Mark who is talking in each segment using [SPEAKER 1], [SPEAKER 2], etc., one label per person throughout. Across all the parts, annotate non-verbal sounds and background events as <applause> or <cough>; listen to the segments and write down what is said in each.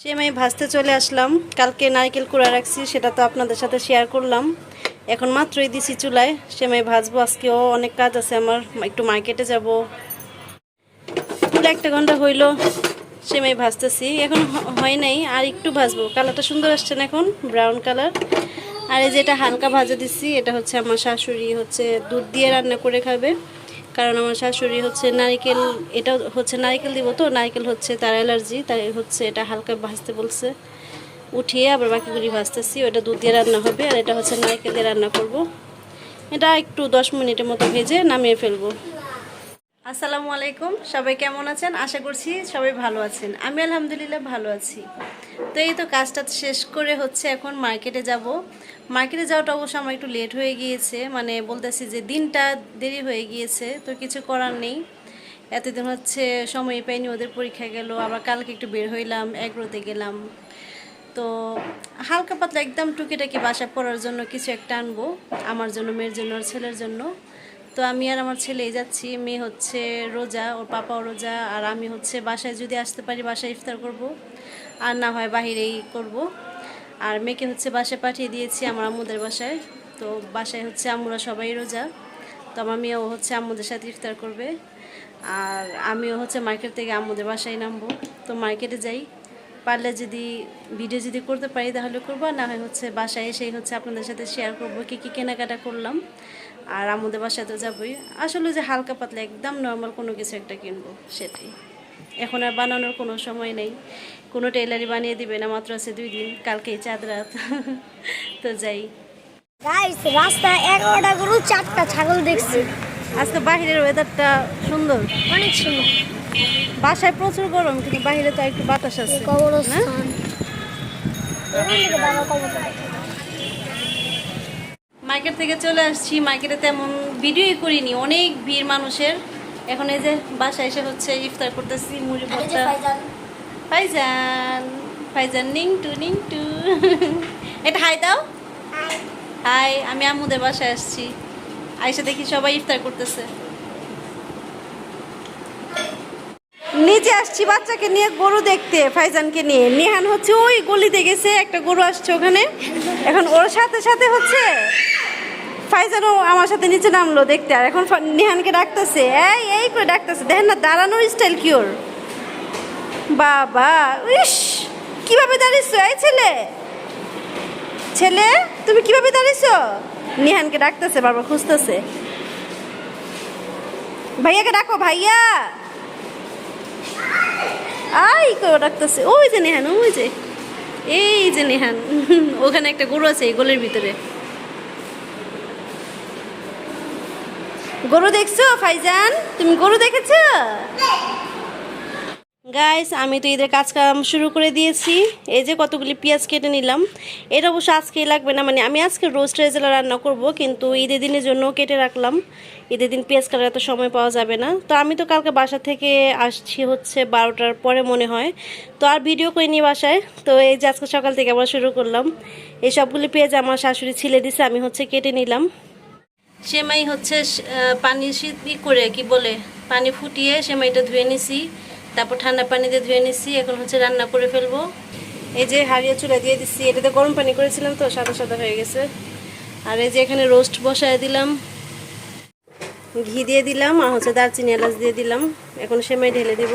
[SPEAKER 1] সেমাই ভাজতে চলে আসলাম। কালকে নারকেল কুড়া রাখছি, সেটা তো আপনাদের সাথে শেয়ার করলাম। এখন মাত্রই দিছি চুলায় সেমাই ভাজবো আজকেও অনেক কাজ আছে আমার, একটু মার্কেটে যাব। পুরো একটা ঘণ্টা হইল সেমাই ভাজতেছি এখন হয় নাই, আর একটু ভাজবো কালারটা সুন্দর আসছে না এখন ব্রাউন কালার আর এই যেটা হালকা ভাজা দিচ্ছি এটা হচ্ছে আমার শাশুড়ি হচ্ছে দুধ দিয়ে রান্না করে খাবে। কারণ আমার শাশুড়ি হচ্ছে নারিকেল এটা হচ্ছে নারকেল দিব তো, নারকেল হচ্ছে তার অ্যালার্জি, তাই হচ্ছে এটা হালকা ভাজতে বলছে। উঠিয়ে আবার বাকিগুলি ভাজতেছি, ওটা দুধ দিয়ে রান্না হবে, আর এটা হচ্ছে নারকেল দিয়ে রান্না করব। এটা একটু দশ মিনিটের মতো ভেজে নামিয়ে ফেলব। আসসালামু আলাইকুম, সবাই কেমন আছেন? আশা করছি সবাই ভালো আছেন। আমি আলহামদুলিল্লাহ ভালো আছি। তো এই তো কাজটা শেষ করে হচ্ছে এখন মার্কেটে যাব। মার্কেটে যাওয়াটা অবশ্য আমার একটু লেট হয়ে গিয়েছে। মানে বলতেছি যে দিনটা দেরি হয়ে গিয়েছে, তো কিছু করার নেই। এতদিন হচ্ছে সময় পাইনি, ওদের পরীক্ষা গেল, আবার কালকে একটু বের হইলাম, এগরোতে গেলাম। তো হালকা পাতলা একদম টুকিটাকি বাসা পড়ার জন্য কিছু একটা আনব, আমার জন্য, মেয়ের জন্য আর ছেলের জন্য। তো আমি আর আমার ছেলেই যাচ্ছি, মেয়ে হচ্ছে রোজা, ওর পাপাও রোজা, আর আমি হচ্ছে বাসায় যদি আসতে পারি বাসায় ইফতার করব, আর না হয় বাহিরেই করব। আর মেয়েকে হচ্ছে বাসায় পাঠিয়ে দিয়েছি আমার আম্মুদের বাসায়। তো বাসায় হচ্ছে আম্মুরা সবাই রোজা। তো আমার মেয়েও হচ্ছে আম্মুদের সাথে ইফতার করবে। আর আমিও হচ্ছে মার্কেট থেকে আম্মুদের বাসায় নামবো। তো মার্কেটে যাই। পারলে যদি ভিডিও যদি করতে পারি তাহলে করব। না হয় হচ্ছে বাসায় এসেই হচ্ছে আপনাদের সাথে শেয়ার করব কী কী কেনাকাটা করলাম। আর আমাদের বাসায় তো যাবোই। আসলে যে হালকা পাতলা একদম নর্মাল কোনো কিছু একটা কিনবো, সেটাই। এখন আর বানানোর কোনো সময় নেই। কোনো টেলারই বানিয়ে দিবে না মাত্র আছে দুই দিন। কালকেই চাঁদ রাত। <laughs> তো যাই।
[SPEAKER 2] রাস্তায় এগারোটা গরু চারটা ছাগল দেখছি।
[SPEAKER 1] আজকে বাহিরের ওয়েদারটা সুন্দর।
[SPEAKER 2] অনেক সুন্দর।
[SPEAKER 1] বাসায় প্রচুর গরম কিন্তু বাইরে তো একটু বাতাস আছে মার্কেট থেকে চলে আসছি। মার্কেটে তেমন ভিডিওই করিনি। অনেক ভিড় মানুষের। এখন এই যে বাসায় এসে হচ্ছে ইফতার করতেছি মুড়ি ভর্তা। ফাইজান। ফাইজান নিং টু নিং টু এটা হাই দাও। হাই। আমি আম্মুদের বাসায় আসছি। আইসা দেখি সবাই ইফতার করতেছে। নিচে আসছি বাচ্চাকে নিয়ে গরু দেখতে ফাইজানকে নিয়ে। নিহান হচ্ছে ওই গলিতে গেছে একটা গরু আসছে ওখানে। এখন ওর সাথে সাথে হচ্ছে ফাইজানও আমার সাথে নিচে নামলো দেখতে, আর এখন নিহানকে ডাকতেছে, এই এই করে ডাকতেছে, দেখেন না, দাঁড়ানোর স্টাইল কি ওর? বাবা ইস কীভাবে দাঁড়িয়েছো, এই ছেলে? ছেলে, তুমি কীভাবে দাঁড়িয়েছো? নিহানকে ডাকতেছে, বারবার খুঁজতেছে। ভাইয়াকে ডাকো, ভাইয়া! আই করে ডাকতেছে, ওই যে নেহান, ওই যে, এই যে নেহান। <laughs> ওখানে একটা গরু আছে এই গোলের ভিতরে। গরু দেখছ, ফাইজান? তুমি গরু দেখেছ? গাইস আমি তো ঈদের কাজ কাম শুরু করে দিয়েছি। এই যে কতগুলি পেঁয়াজ কেটে নিলাম। এটা অবশ্য আজকেই লাগবে না মানে আমি আজকে রোস্ট রেজেলা রান্না করব, কিন্তু ঈদের দিনের জন্য কেটে রাখলাম। ঈদের দিন পেঁয়াজ কাটার এত সময় পাওয়া যাবে না। তো আমি তো কালকে বাসা থেকে আসছি হচ্ছে বারোটার পরে মনে হয়। তো আর ভিডিও করিনি বাসায়। তো এই যে আজকে সকাল থেকে আবার শুরু করলাম। এই সবগুলি পেঁয়াজ আমার শাশুড়ি ছিলে দিছে, আমি হচ্ছে কেটে নিলাম। সেমাই হচ্ছে পানি ই করে, কি বলে, পানি ফুটিয়ে সেমাইটা ধুয়ে নিছি। তারপর ঠান্ডা পানিতে ধুয়ে নিছি, এখন হচ্ছে রান্না করে ফেলব। এই যে হারিয়ে চুলা দিয়ে দিচ্ছি এটাতে গরম পানি করেছিলাম তো, সাদা সাদা হয়ে গেছে। আর এই যে এখানে রোস্ট বসায় দিলাম। ঘি দিয়ে দিলাম আর হচ্ছে দারচিনি এলাচ দিয়ে দিলাম। এখন সেমাই ঢেলে দিব।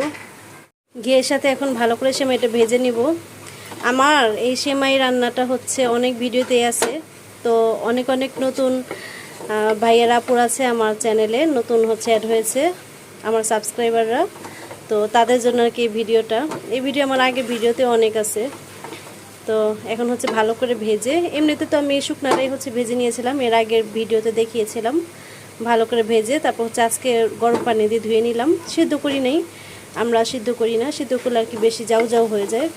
[SPEAKER 1] ঘিয়ের সাথে এখন ভালো করে সেমাইটা ভেজে নিব। আমার এই সেমাই রান্নাটা হচ্ছে অনেক ভিডিওতেই আছে। তো অনেক অনেক নতুন ভাইয়েরা আপুর আছে আমার চ্যানেলে, নতুন হচ্ছে অ্যাড হয়েছে আমার সাবস্ক্রাইবাররা। তো তাদের জন্য আর কি এই ভিডিওটা। এই ভিডিও আমার আগে ভিডিওতে অনেক আছে। তো এখন হচ্ছে ভালো করে ভেজে, এমনিতে তো আমি শুকনাটাই হচ্ছে ভেজে নিয়েছিলাম, এর আগের ভিডিওতে দেখিয়েছিলাম। ভালো করে ভেজে, তারপর হচ্ছে আজকে গরম পানি দিয়ে ধুয়ে নিলাম। সিদ্ধ করি নেই, আমরা সিদ্ধ করি না, সিদ্ধ করলে আর কি বেশি যাও যাও হয়ে যায়।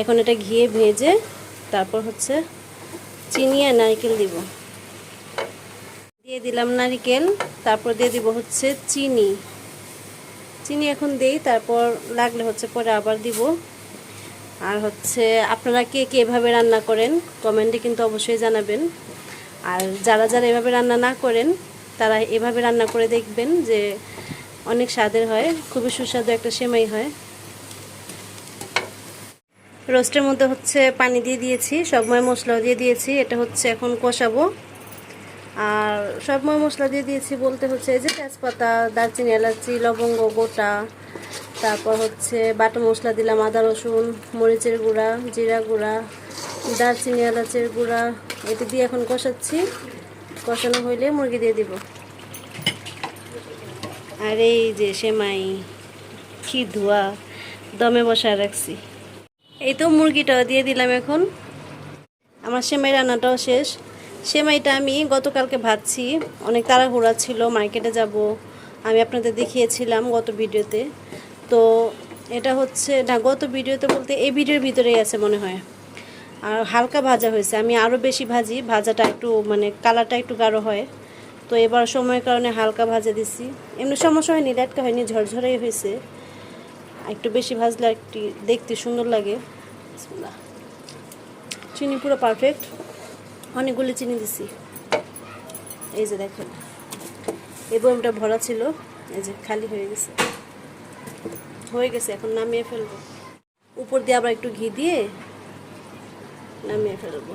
[SPEAKER 1] এখন এটা ঘিয়ে ভেজে, তারপর হচ্ছে চিনি আর নারকেল দিব। দিয়ে দিলাম নারকেল, তারপর দিয়ে দিব হচ্ছে চিনি। চিনি এখন দেই, তারপর লাগলে হচ্ছে পরে আবার দিব। আর হচ্ছে আপনারা কে কে এভাবে রান্না করেন, কমেন্টে কিন্তু অবশ্যই জানাবেন। আর যারা যারা এভাবে রান্না না করেন, তারা এভাবে রান্না করে দেখবেন যে অনেক স্বাদের হয়, খুবই সুস্বাদু একটা সেমাই হয়। রোস্টের মধ্যে হচ্ছে পানি দিয়ে দিয়েছি সবময় মশলাও দিয়ে দিয়েছি, এটা হচ্ছে এখন কষাবো। আর সবময় মশলা দিয়ে দিয়েছি বলতে হচ্ছে এই যে তেজপাতা, দারচিনি, এলাচি, লবঙ্গ, গোটা। তারপর হচ্ছে বাটা মশলা দিলাম, আদা, রসুন, মরিচের গুঁড়া, জিরা গুঁড়া, দারচিনি, এলাচের গুঁড়া। এটা দিয়ে এখন কষাচ্ছি। কষানো হইলে মুরগি দিয়ে দিব। আর এই যে সেমাই, কি ধোয়া, দমে বসায় রাখছি। এই তো মুরগিটাও দিয়ে দিলাম এখন। আমার সেমাই রান্নাটাও শেষ। সেমাইটা আমি গতকালকে ভাজছি অনেক তাড়াহুড়া ছিল, মার্কেটে যাব। আমি আপনাদের দেখিয়েছিলাম গত ভিডিওতে। তো এটা হচ্ছে, না, গত ভিডিওতে বলতে এই ভিডিওর ভিতরেই আছে মনে হয়। আর হালকা ভাজা হয়েছে। আমি আরও বেশি ভাজি, ভাজাটা একটু মানে কালারটা একটু গাঢ় হয়। তো এবার সময়ের কারণে হালকা ভাজা দিছি। এমনি সমস্যা হয়নি, লেটকা হয়নি, ঝরঝরাই হয়েছে। একটু বেশি ভাজলে একটু দেখতে সুন্দর লাগে। চিনি পুরো পারফেক্ট অনেকগুলো চিনি দিছি। এই যে দেখেন, এই বয়মটা ভরা ছিল, এই যে খালি হয়ে গেছে। হয়ে গেছে, এখন নামিয়ে ফেলব। উপর দিয়ে আবার একটু ঘি দিয়ে নামিয়ে ফেলব।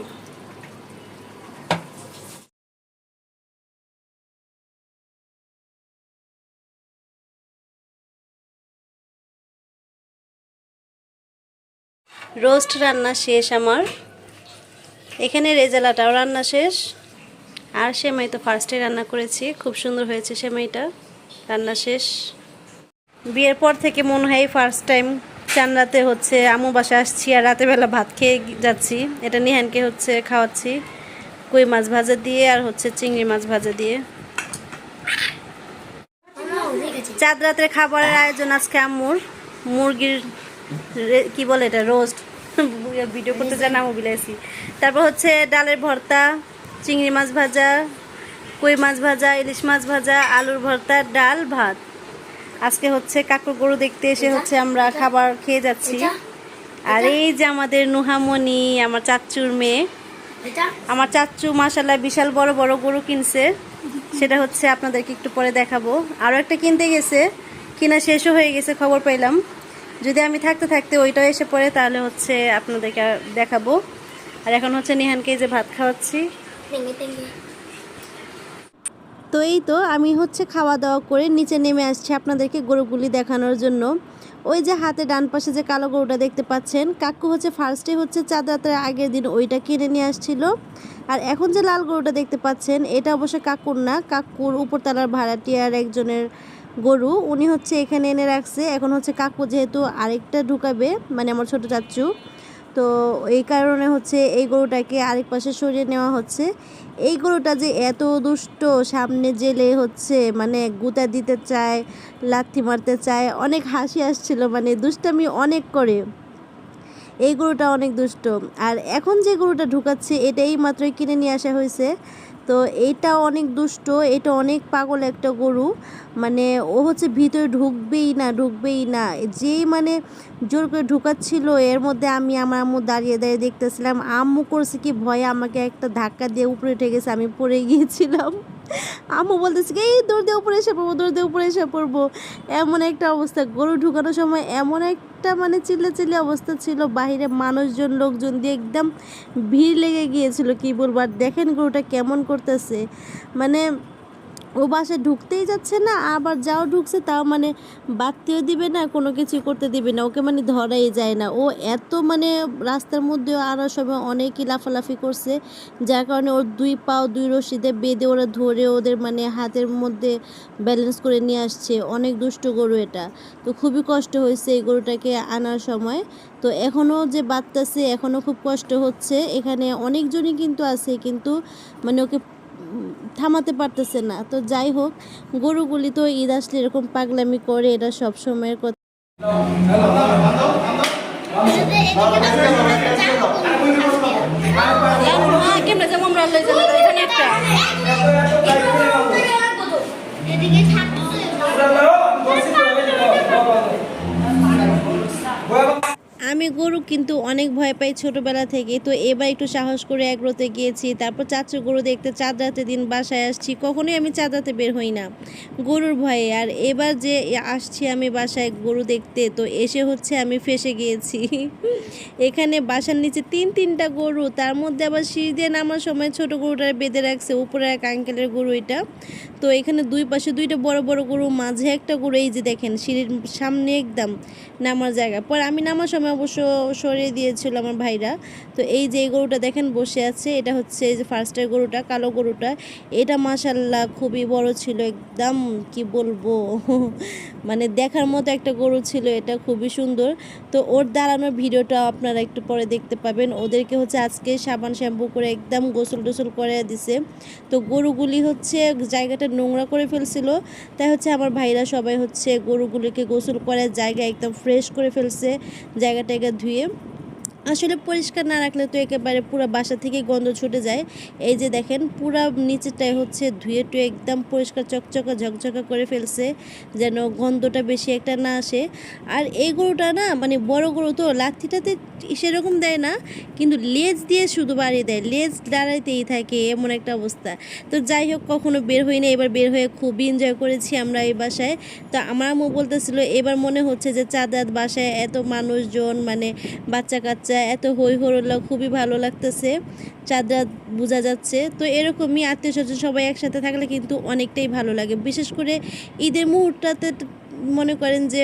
[SPEAKER 1] রোস্ট রান্না শেষ আমার। এখানে রেজালাটাও রান্না শেষ। আর সেমাই তো ফার্স্টে রান্না করেছি। খুব সুন্দর হয়েছে সেমাইটা। রান্না শেষ। বিয়ের পর থেকে মনে হয় ফার্স্ট টাইম চান রাতে হচ্ছে আমু বাসা আসছি আর বেলা ভাত খেয়ে যাচ্ছি। এটা নিহানকে হচ্ছে খাওয়াচ্ছি। কই মাছ ভাজা দিয়ে আর হচ্ছে চিংড়ি মাছ ভাজা দিয়ে। চাঁদ রাতের খাবারের আয়োজন আজকে আম্মুর। মুরগির কি বলে এটা? রোস্ট ভিডিও করতে যা নামও বিলাইছি। তারপর হচ্ছে ডালের ভর্তা, চিংড়ি মাছ ভাজা, কই মাছ ভাজা, ইলিশ মাছ ভাজা, আলুর ভর্তা, ডাল, ভাত। আজকে হচ্ছে কাকুর গরু দেখতে এসে হচ্ছে আমরা খাবার খেয়ে যাচ্ছি। আর এই যে আমাদের নুহামণি, আমার চাচ্চুর মেয়ে, আমার চাচ্চু মাসাল্লাহ বিশাল বড় বড় গরু কিনছে। সেটা হচ্ছে আপনাদেরকে একটু পরে দেখাবো। আরও একটা কিনতে গেছে, কিনা শেষও হয়ে গেছে, খবর পেলাম যদি আমি থাকতে থাকতে ওইটাও এসে পড়ে তাহলে হচ্ছে আপনাদেরকে দেখাবো। আর এখন হচ্ছে নিহানকে যে ভাত খাওয়াচ্ছি। তো এই তো আমি হচ্ছে খাওয়া দাওয়া করে নিচে নেমে আসছি আপনাদেরকে গরুগুলি দেখানোর জন্য। ওই যে হাতে ডান পাশে যে কালো গরুটা দেখতে পাচ্ছেন কাকু হচ্ছে ফার্স্টে হচ্ছে চাঁদ রাতের আগের দিন ওইটা কিনে নিয়ে আসছিল। আর এখন যে লাল গরুটা দেখতে পাচ্ছেন এটা অবশ্য কাকুর না কাকুর উপরতলার ভাড়াটিয়ার একজনের গরু, উনি হচ্ছে এখানে এনে রাখছে। এখন হচ্ছে কাকু যেহেতু আরেকটা ঢুকাবে মানে আমার ছোট চাচ্চু তো এই কারণে হচ্ছে এই গরুটাকে আরেক পাশে সরিয়ে নেওয়া হচ্ছে। এই গরুটা যে এত দুষ্ট, সামনে জেলে হচ্ছে মানে গুতা দিতে চায়, লাথি মারতে চায়, অনেক হাসি আসছিল মানে দুষ্টামি অনেক করে। এই গরুটা অনেক দুষ্ট। আর এখন যে গরুটা ঢুকাচ্ছে এটা এই মাত্রই কিনে নিয়ে আসা হয়েছে। তো এটা অনেক দুষ্ট, এটা অনেক পাগল একটা গরু। মানে ও হচ্ছে ভিতরে ঢুকবেই না ঢুকবেই না। যেই মানে জোর করে ঢুকাচ্ছিল, এর মধ্যে আমি আমার আম্মু দাঁড়িয়ে দাঁড়িয়ে দেখতেছিলাম। আম্মু করছে কি, ভয়ে আমাকে একটা ধাক্কা দিয়ে উপরে উঠে গেছে, আমি পড়ে গিয়েছিলাম। আম্মু বলতেছে এই দৌড় দিয়ে উপরে এসে পড়ব, দৌড় দিয়ে উপরে এসে পড়ব। এমন একটা অবস্থা। গরু ঢুকানোর সময় এমন একটা মানে চিল্লে চিল্লে অবস্থা ছিল। বাহিরে মানুষজন, লোকজন দিয়ে একদম ভিড় লেগে গিয়েছিল, কি বলব? আর দেখেন গরুটা কেমন করতেছে। মানে ও বাসায় ঢুকতেই যাচ্ছে না, আবার যাও ঢুকছে তাও মানে বাড়তেও দিবে না, কোনো কিছু করতে দিবে না, ওকে মানে ধরাই যায় না। ও এত মানে রাস্তার মধ্যেও আরও সময় অনেকই লাফালাফি করছে, যার কারণে ওর দুই পাও দুই রশিদে বেঁধে ওরা ধরে ওদের মানে হাতের মধ্যে ব্যালেন্স করে নিয়ে আসছে। অনেক দুষ্ট গরু এটা। তো খুবই কষ্ট হয়েছে এই গরুটাকে আনার সময়। তো এখনও যে বাচ্চাছে এখনও খুব কষ্ট হচ্ছে। এখানে অনেকজনই কিন্তু আছে, কিন্তু মানে ওকে থামাতে পারতেছে না। তো যাই হোক, গরুগুলি তো ঈদ আসলে এরকম পাগলামি করে এটা সব সময়ের কথা।
[SPEAKER 2] এদিকে
[SPEAKER 1] আমি গরু কিন্তু অনেক ভয় পাই ছোটবেলা থেকে। তো এবার একটু সাহস করে এগ্রোতে গিয়েছি, তারপর চাচু গরু দেখতে চাঁদ রাতে দিন বাসায় আসছি, কখনোই আমি চাঁদ রাতে বের হই না। গরুর ভয়ে, আর এবার যে আসছি আমি বাসায় গরু দেখতে, তো এসে হচ্ছে আমি ফেসে গিয়েছি। এখানে বাসার নিচে তিন তিনটা গরু, তার মধ্যে আবার সিঁড়ি দিয়ে নামার সময় ছোট গরুটা বেঁধে রাখছে, উপরে এক আঙ্কেলের গরু এটা। তো এখানে দুই পাশে দুইটা বড় বড় গরু, মাঝে একটা গরু, এই যে দেখেন, সিঁড়ির সামনে একদম নামার জায়গা। পর আমি নামার সময় অবশ্য সরিয়ে দিয়েছিল আমার ভাইরা। তো এই যে গরুটা দেখেন বসে আছে, এটা হচ্ছে এই যে ফার্স্টের গরুটা, কালো গরুটা। এটা মাসাল্লাহ খুবই বড় ছিল, একদম কি বলব? <laughs> মানে দেখার মতো একটা গরু ছিল এটা, খুবই সুন্দর। তো ওর দাঁড়ানোর ভিডিওটা আপনারা একটু পরে দেখতে পাবেন। ওদেরকে হচ্ছে আজকে সাবান শ্যাম্পু করে একদম গোসল টোসল করে দিছে। তো গরুগুলি হচ্ছে জায়গাটা নোংরা করে ফেলছিল, তাই হচ্ছে আমার ভাইরা সবাই হচ্ছে গরুগুলিকে গোসল করার জায়গা একদম ফ্রেশ করে ফেলছে। জায়গাটাকে ধুয়ে আসলে পরিষ্কার না রাখলে তো একেবারে পুরো বাসা থেকে গন্ধ ছুটে যায়। এই যে দেখেন, পুরো নিচেটাই হচ্ছে ধুয়ে টুয়ে একদম পরিষ্কার চকচকা ঝকঝকা করে ফেলছে, যেন গন্ধটা বেশি একটা না আসে। আর এই গরুটা না মানে বড় গরু তো, লাথিটাতে সেরকম দেয় না, কিন্তু লেজ দিয়ে শুধু বাড়িয়ে দেয়, লেজ দাঁড়াইতেই থাকে, এমন একটা অবস্থা। তো যাই হোক, কখনো বের হই না এবার বের হয়ে খুবই এনজয় করেছি আমরা এই বাসায়। তো আমার আম্মু বলতেছিল, এবার মনে হচ্ছে যে চাঁদাত বাসায় এত মানুষজন মানে বাচ্চা কাচ্চা এত হই হরল্লা খুবই ভালো লাগতেছে চাঁদরা বোঝা যাচ্ছে। তো এরকমই আত্মীয় স্বজন সবাই একসাথে থাকলে কিন্তু অনেকটাই ভালো লাগে। বিশেষ করে ঈদের মুহূর্তটাতে মনে করেন যে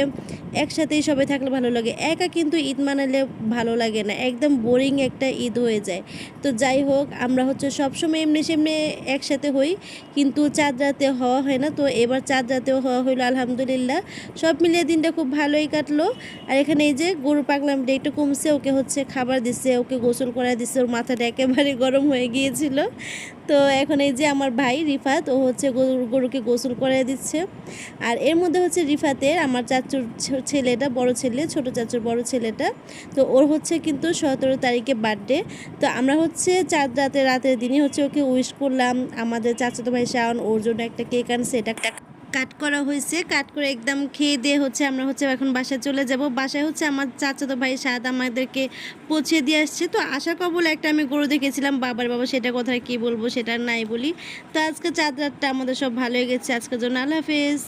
[SPEAKER 1] একসাথেই সবাই থাকলে ভালো লাগে। একা কিন্তু ঈদ মানালে ভালো লাগে না। একদম বোরিং একটা ঈদ হয়ে যায়। তো যাই হোক, আমরা হচ্ছে সবসময় এমনি সেমনি একসাথে হই, কিন্তু চাঁদ রাতে হওয়া হয় না। তো এবার চাঁদ রাতেও হওয়া হইল, আলহামদুলিল্লাহ। সব মিলিয়ে দিনটা খুব ভালোই কাটলো। আর এখানে এই যে গরু পাগলামটা একটু কমছে, ওকে হচ্ছে খাবার দিচ্ছে, ওকে গোসল করা দিচ্ছে, ওর মাথাটা একেবারে গরম হয়ে গিয়েছিল। তো এখন এই যে আমার ভাই রিফাত, ও হচ্ছে গরু, গরুকে গোসল করে দিচ্ছে। আর এর মধ্যে হচ্ছে রিফাতের আমার চাচুর ছেলেটা, বড় ছেলে, ছোট চাচুর বড় ছেলেটা। তো ওর হচ্ছে কিন্তু সতেরো তারিখে বার্থডে তো আমরা হচ্ছে চার রাতে রাতের দিনই হচ্ছে ওকে উইশ করলাম। আমাদের চাচাতো ভাই শাওন, ওর জন্য একটা কেক আনছে, এটা কাট করা হয়েছে। কাট করে একদম খেয়ে দিয়ে হচ্ছে আমরা হচ্ছে এখন বাসায় চলে যাব। বাসায় হচ্ছে আমার চাচাতো ভাই সাদ আমাদেরকে পৌঁছে দিয়ে আসছে। তো আশা কবল একটা আমি গরু দেখেছিলাম। বাবার বাবা সেটা কথা কি বলব সেটা নাই বলি। তো আজকে চাঁদ রাতটা আমাদের সব ভালো হয়ে গেছে। আজকের জন্য আল্লাহ হাফেজ।